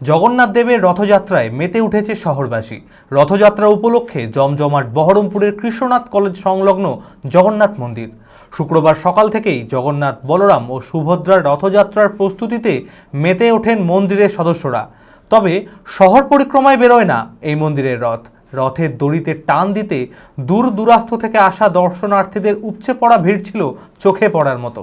জগন্নাথ দেবের রথযাত্রায় মেতে উঠেছে শহরবাসী। রথযাত্রা উপলক্ষে জমজমাট বহরমপুরের কৃষ্ণনাথ কলেজ সংলগ্ন জগন্নাথ মন্দির। শুক্রবার সকাল থেকেই জগন্নাথ বলরাম ও সুভদ্রার রথযাত্রার প্রস্তুতিতে মেতে ওঠেন মন্দিরের সদস্যরা। তবে শহর পরিক্রমায় বেরোয় না এই মন্দিরের রথ। রথের দড়িতে টান দিতে দূর দূরাস্ত থেকে আসা দর্শনার্থীদের উপচে পড়া ভিড় ছিল চোখে পড়ার মতো।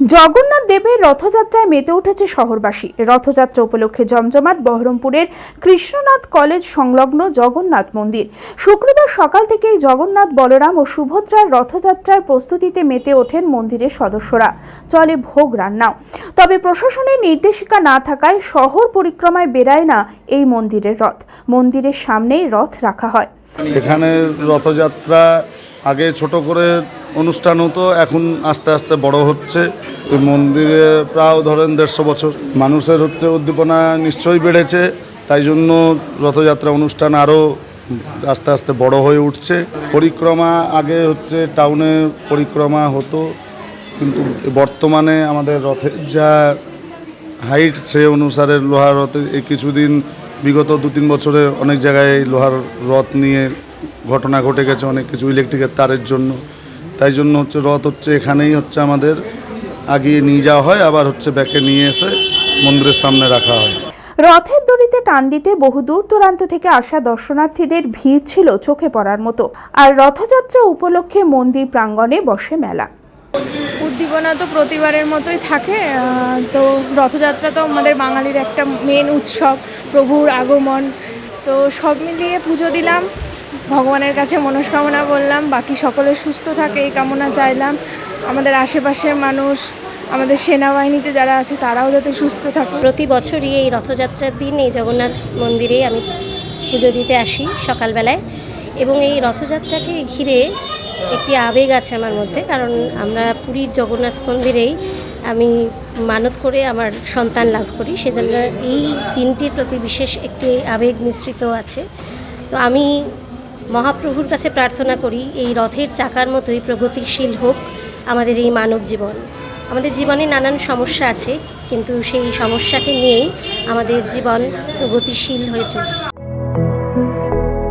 Jagannath দেবের রথযাত্রায় মেতে উঠেছে শহরবাসী। রথযাত্রা উপলক্ষে জমজমাট বহরমপুরের কৃষ্ণনাথ কলেজ সংলগ্ন জগন্নাথ মন্দির। শুক্রবার সকাল থেকেই জগন্নাথ বলরাম ও সুভদ্রার রথযাত্রার প্রস্তুতিতে মেতে ওঠেন মন্দিরের সদস্যরা। চলে ভোগ রান্নাও। তবে প্রশাসনের নির্দেশিকা না থাকায় শহর পরিক্রমায় বেরায় না এই মন্দিরের রথ। মন্দিরের সামনেই রথ রাখা হয়। এখানে রথযাত্রা আগে ছোট করে অনুষ্ঠান হতো, এখন আস্তে আস্তে বড় হচ্ছে। মন্দিরে প্রায় ধরেন দেড়শো বছর। মানুষের হচ্ছে উদ্দীপনা নিশ্চয়ই বেড়েছে, তাই জন্য রথযাত্রা অনুষ্ঠান আরও আস্তে আস্তে বড় হয়ে উঠছে। পরিক্রমা আগে হচ্ছে টাউনে পরিক্রমা হতো, কিন্তু বর্তমানে আমাদের রথের যা হাইট সে অনুসারে লোহার রথে এই কিছুদিন, বিগত দু তিন বছরে অনেক জায়গায় লোহার রথ নিয়ে ঘটনা ঘটে গেছে অনেক কিছু ইলেকট্রিকের তারের জন্য। তাই জন্য হচ্ছে রথ হচ্ছে এখানেই হচ্ছে আমাদের আগিয়ে নিয়ে যাওয়া হয় আবার হচ্ছে ব্যাকে নিয়ে এসে মন্দিরের সামনে রাখা হয়। রথের দড়িতে টান দিতে বহু দূর দূরান্ত থেকে আসা দর্শনার্থীদের ভিড় ছিল চোখে পড়ার মতো। আর রথযাত্রা উপলক্ষে মন্দির প্রাঙ্গণে বসে মেলা। উদ্দীপনা তো প্রতিবারের মতোই থাকে তো রথযাত্রা তো আমাদের বাঙালির একটা মেন উৎসব প্রভুর আগমন। তো সব মিলিয়ে পুজো দিলাম। ভগবানের কাছে মনস্কামনা বললাম বাকি সকলে সুস্থ থাকে এই কামনা চাইলাম। আমাদের আশেপাশের মানুষ, আমাদের সেনাবাহিনীতে যারা আছে, তারাও যাতে সুস্থ থাকে। প্রতি বছরই এই রথযাত্রার দিন এই জগন্নাথ মন্দিরে আমি পুজো দিতে আসি সকালবেলায় এবং এই রথযাত্রাকে ঘিরে একটি আবেগ আছে আমার মধ্যে, কারণ আমরা পুরীর জগন্নাথ মন্দিরেই আমি মানত করে আমার সন্তান লাভ করি, সেজন্য এই দিনটির প্রতি বিশেষ একটি আবেগ মিশ্রিত আছে। তো আমি মহাপ্রভুর কাছে প্রার্থনা করি, এই রথের চাকার মতোই প্রগতিশীল হোক আমাদের এই মানব জীবন। আমাদের জীবনে নানান সমস্যা আছে, কিন্তু সেই সমস্যাকে নিয়েই আমাদের জীবন প্রগতিশীল হয়ে চলবে।